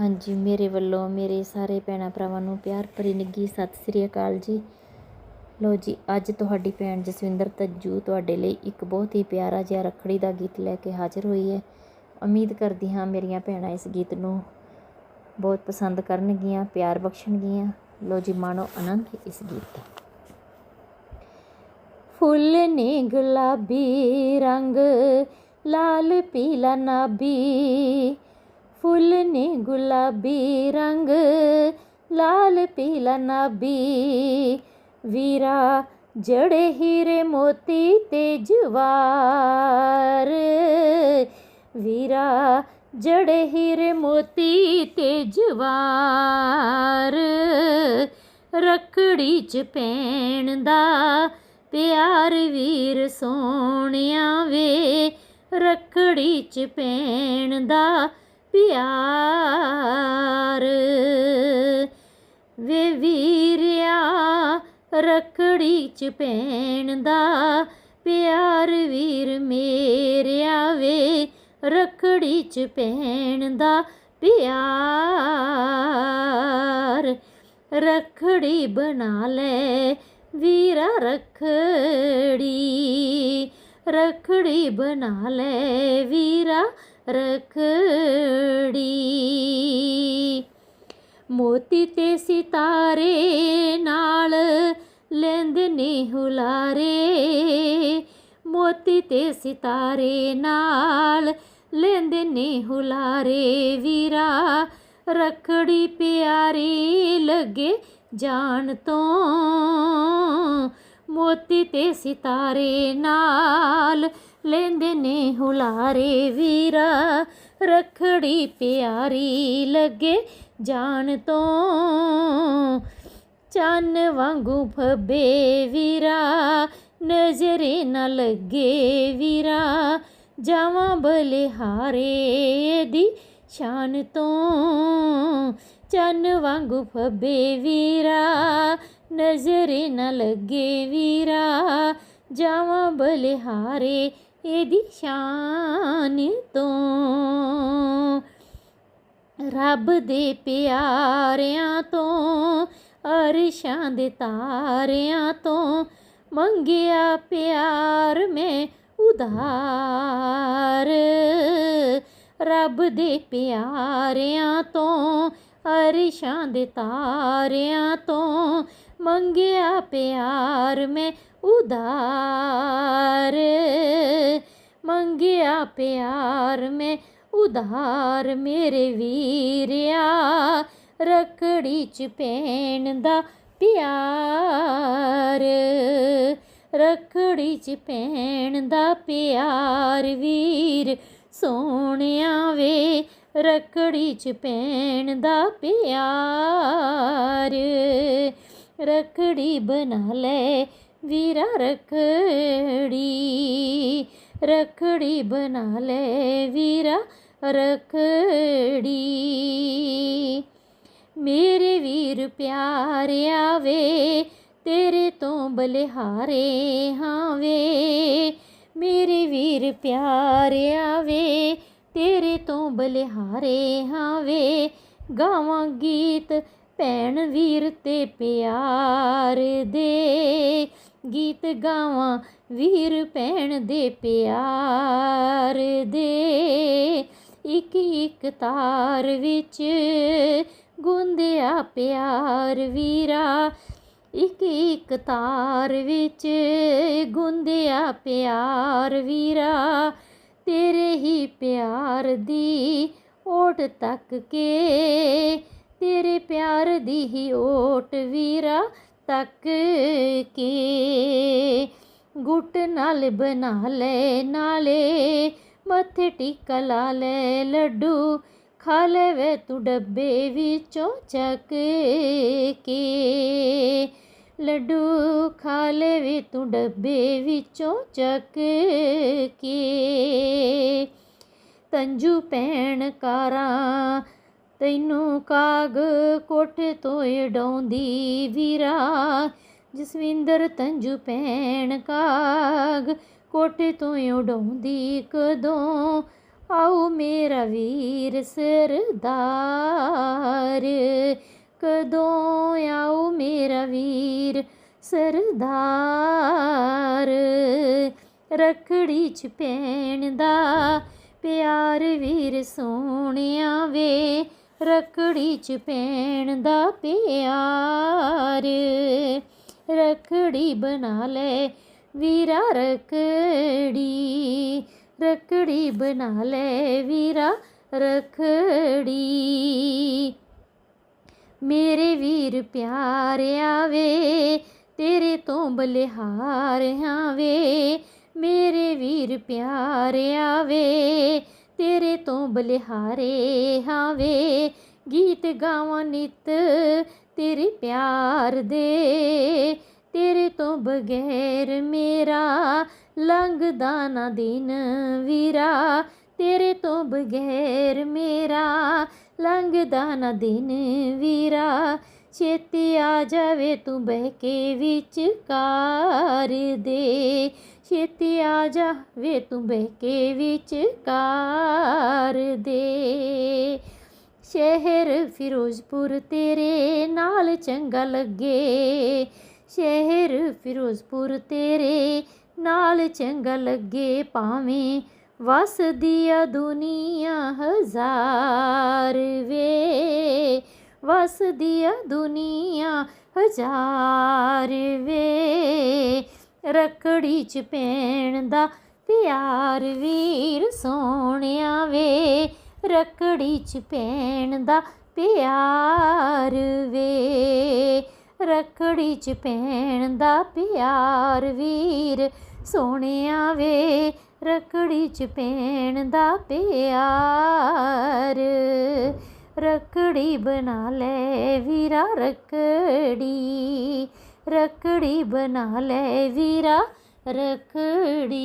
ਹਾਂਜੀ, ਮੇਰੇ ਵੱਲੋਂ ਮੇਰੇ ਸਾਰੇ ਭੈਣਾਂ ਭਰਾਵਾਂ ਨੂੰ ਪਿਆਰ ਭਰੀ ਨਿੱਘੀ ਸਤਿ ਸ੍ਰੀ ਅਕਾਲ ਜੀ। ਲੋ ਜੀ, ਅੱਜ ਤੁਹਾਡੀ ਭੈਣ ਜਸਵਿੰਦਰ ਤੱਜੂ ਤੁਹਾਡੇ ਲਈ ਇੱਕ ਬਹੁਤ ਹੀ ਪਿਆਰਾ ਜਿਹਾ ਰੱਖੜੀ ਦਾ ਗੀਤ ਲੈ ਕੇ ਹਾਜ਼ਰ ਹੋਈ ਹੈ। ਉਮੀਦ ਕਰਦੀ ਹਾਂ ਮੇਰੀਆਂ ਭੈਣਾਂ ਇਸ ਗੀਤ ਨੂੰ ਬਹੁਤ ਪਸੰਦ ਕਰਨਗੀਆਂ, ਪਿਆਰ ਬਖਸ਼ਣਗੀਆਂ। ਲੋ ਜੀ, ਮਾਣੋ ਆਨੰਦ ਇਸ ਗੀਤ ਦਾ। ਫੁੱਲ ਨੇ ਗੁਲਾਬੀ ਰੰਗ, ਲਾਲ, ਪੀਲਾ ਨਾਭੀ ਫੁੱਲ ਨੇ ਗੁਲਾਬੀ ਰੰਗ ਲਾਲ ਪੀਲਾ ਨਾਬੀ ਵੀਰਾ ਜੜੇ ਹੀਰੇ ਮੋਤੀ ਤੇ ਜਵਾਰ ਵੀਰਾ ਜੜੇ ਹੀਰੇ ਮੋਤੀ ਤੇ ਰੱਖੜੀ ਚ ਪੈਣ ਦਾ ਪਿਆਰ ਵੀਰ ਸੋਹਣਿਆ ਵੇ ਰੱਖੜੀ ਚ ਪੈਣ ਦਾ ਪਿਆਰ ਵੇ ਵੀਰਿਆ, ਰੱਖੜੀ ਚ ਪੈਣ ਦਾ ਪਿਆਰ ਵੀਰ ਮੇਰਿਆ ਵੇ, ਰੱਖੜੀ ਚ ਪੈਣ ਦਾ ਪਿਆਰ। ਰੱਖੜੀ ਬਣਾ ਲੈ ਵੀਰਾ ਰੱਖੜੀ ਰੱਖੜੀ ਬਣਾ ਲੈ ਵੀਰਾ ਰੱਖੜੀ। ਮੋਤੀ ਤੇ ਸਿਤਾਰੇ ਨਾਲ ਲੈਂਦੇ ਨੇ ਹੁਲਾਰੇ। ਮੋਤੀ ਤੇ ਸਿਤਾਰੇ ਨਾਲ ਲੈਂਦੇ ਨੇ ਹੁਲਾਰੇ। ਵੀਰਾ, ਰੱਖੜੀ ਪਿਆਰੀ ਲੱਗੇ ਜਾਣ ਤੋਂ। ਮੋਤੀ ਤੇ ਸਿਤਾਰੇ ਨਾਲ ਲੈਂਦੇ ਨੇ ਹੁਲਾਰੇ ਵੀਰਾ, ਰੱਖੜੀ ਪਿਆਰੀ ਲੱਗੇ ਜਾਣ ਤੋਂ। ਚੰਨ ਵਾਂਗੂ ਫੱਬੇ ਵੀਰਾ, ਨਜ਼ਰੇ ਨਾ ਲੱਗੇ ਵੀਰਾ। ਜਾਵਾਂ ਬਲਿਹਾਰੇ ਦੀ ਸ਼ਾਨ ਤੋਂ। ਚੰਨ ਵਾਂਗੂ ਫੱਬੇ ਵੀਰਾ, ਨਜ਼ਰੇ ਨਾ ਲੱਗੇ ਵੀਰਾ। ਜਾਵਾਂ ਬਲਿਹਾਰੇ ਇਹਦੀ ਸ਼ਾਨ ਤੋਂ ਰੱਬ ਦੇ ਪਿਆਰਿਆਂ ਤੋਂ ਅਰਸ਼ਾਂ ਦੇ ਤਾਰਿਆਂ ਤੋਂ ਮੰਗਿਆ ਪਿਆਰ ਮੈਂ ਉਧਾਰ ਰੱਬ ਦੇ ਪਿਆਰਿਆਂ ਤੋਂ ਅਰਸ਼ਾਂ ਦੇ ਤਾਰਿਆਂ ਤੋਂ ਮੰਗਿਆ ਪਿਆਰ ਮੈਂ ਉਧਾਰ ਮੰਗਿਆ ਪਿਆਰ ਮੈਂ, ਉਧਾਰ ਮੇਰੇ ਵੀਰਿਆ। ਰੱਖੜੀ ਚ ਪੈਣ ਦਾ ਪਿਆਰ, ਰੱਖੜੀ ਚ ਪੈਣ ਦਾ ਪਿਆਰ ਵੀਰ। ਸੋਹਣਿਆ ਵੇ, ਰੱਖੜੀ ਚ ਪੈਣ ਦਾ ਪਿਆਰ। ਰੱਖੜੀ ਬਣਾ ਲੈ ਵੀਰਾ ਰੱਖੜੀ ਰੱਖੜੀ ਬਣਾ ਲੈ ਵੀਰਾ ਰੱਖੜੀ। ਮੇਰੇ ਵੀਰ ਪਿਆਰਿਆ ਵੇ ਤੇਰੇ ਤੋਂ ਬਲਿਹਾਰੇ ਹਾਂ ਵੇ ਮੇਰੇ ਵੀਰ ਪਿਆਰਿਆ ਵੇ ਤੇਰੇ ਤੋਂ ਬਲਿਹਾਰੇ ਹਾਂ ਵੇ ਗਾਵਾਂ ਗੀਤ ਭੈਣ ਵੀਰ ਤੇ ਪਿਆਰ ਦੇ। ਗੀਤ ਗਾਵਾਂ ਵੀਰ ਭੈਣ ਦੇ ਪਿਆਰ ਦੇ। ਇੱਕ ਇੱਕ ਤਾਰ ਵਿੱਚ ਗੁੰਦਿਆ ਪਿਆਰ ਵੀਰਾ। ਇੱਕ ਇੱਕ ਤਾਰ ਵਿੱਚ ਗੁੰਦਿਆ ਪਿਆਰ ਵੀਰਾ। ਤੇਰੇ ਹੀ ਪਿਆਰ ਦੀ ਓਟ ਤੱਕ ਕੇ, ਤੇਰੇ ਪਿਆਰ ਦੀ ਹੀ ਓਟ ਵੀਰਾ। ਤੱਕ ਕੇ ਗੁੱਟ ਨਾਲ ਬਣਾ ਲੈ, ਨਾਲੇ ਮੱਥੇ ਟਿੱਕਾ ਲਾ ਲੈ, ਲੱਡੂ ਖਾ ਲੈ ਵੇ ਤੂੰ ਡੱਬੇ ਵਿੱਚੋਂ ਚੱਕ ਕੇ। ਲੱਡੂ ਖਾ ਲੈ ਵੇ ਤੂੰ ਡੱਬੇ ਵਿੱਚੋਂ ਚੱਕ ਕੇ। ਤੰਜੂ ਪੈਣ ਕਾਰਾਂ ਤੈਨੂੰ ਕਾਗ ਕੋਠੇ ਤੋਂ ਏਡਾਉਂਦੀ ਵੀਰਾ, ਜਸਵਿੰਦਰ ਤੰਜੂ ਪੈਣ ਕਾਗ ਕੋਠੇ ਤੋਂ ਉਡਾਉਂਦੀ ਕਦੋਂ? ਆਉ ਮੇਰਾ ਵੀਰ ਸਰਦਾਰ, ਕਦੋਂ? ਆਓ ਮੇਰਾ ਵੀਰ ਸਰਦਾਰ, ਰਖੜੀ ਚ ਪੈਣ ਦਾ ਪਿਆਰ ਵੀਰ ਸੋਹਣਿਆ ਵੇ ਰਖੜੀ ਚ ਪੈਣ ਦਾ ਪਿਆਰ। ਰਖੜੀ ਬਣਾ ਲੈ ਵੀਰਾ ਰਖੜੀ। ਰਖੜੀ ਬਣਾ ਲੈ ਵੀਰਾ ਰਖੜੀ। ਮੇਰੇ ਵੀਰ ਪਿਆਰਿਆ ਵੇ ਤੇਰੇ ਤੋਂ ਬਲਿਹਾਰਿਆ ਵੇ ਮੇਰੇ ਵੀਰ ਪਿਆਰਿਆ ਵੇ ਤੇਰੇ ਤੋਂ ਬਲਿਹਾਰੇ ਹਾਵੇ। ਗੀਤ ਗਾਵਾਂ ਨਿਤ ਤੇਰੇ ਪਿਆਰ ਦੇ। ਤੇਰੇ ਤੋਂ ਬਗੈਰ ਮੇਰਾ ਲੰਘਦਾ ਨਾ ਦਿਨ ਵੀਰਾ। ਤੇਰੇ ਤੋਂ ਬਗੈਰ ਮੇਰਾ ਲੰਘਦਾ ਨਾ ਦਿਨ ਵੀਰਾ। ਛੇਤੀ ਆ ਜਾਵੇ ਤੂੰ ਬਹਿ ਕੇ ਵਿੱਚ ਕਾਰ ਦੇ। ਛੇਤੀ ਆ ਜਾਵੇ ਤੂੰ ਬਹਿਕੇ ਵਿੱਚ ਕਾਰ ਦੇ। ਸ਼ਹਿਰ ਫਿਰੋਜ਼ਪੁਰ ਤੇਰੇ ਨਾਲ ਚੰਗਾ ਲੱਗੇ। ਸ਼ਹਿਰ ਫਿਰੋਜ਼ਪੁਰ ਤੇਰੇ ਨਾਲ ਚੰਗਾ ਲੱਗੇ। ਭਾਵੇਂ ਵਸਦੀ ਆ ਦੁਨੀਆ ਹਜ਼ਾਰ ਵੇ ਵਸਦੀ ਆ ਦੁਨੀਆ ਹਜ਼ਾਰ ਵੇ। ਰਖੜੀ ਚ ਪੈਣ ਦਾ ਪਿਆਰ ਵੀਰ ਸੋਹਣਿਆ ਵੇ। ਰਖੜੀ ਚ ਪੈਣ ਦਾ ਪਿਆਰ ਵੇ। ਰਖੜੀ ਚ ਪੈਣ ਦਾ ਪਿਆਰ ਵੀਰ ਸੋਹਣਿਆ ਵੇ। ਰਖੜੀ ਚ ਪੈਣ ਦਾ ਪਿਆਰ। ਰਖੜੀ ਬਣਾ ਲੈ ਵੀਰਾ ਰਖੜੀ। ਰਖੜੀ ਬਣਾ ਲੈ ਵੀਰਾ ਰਖੜੀ।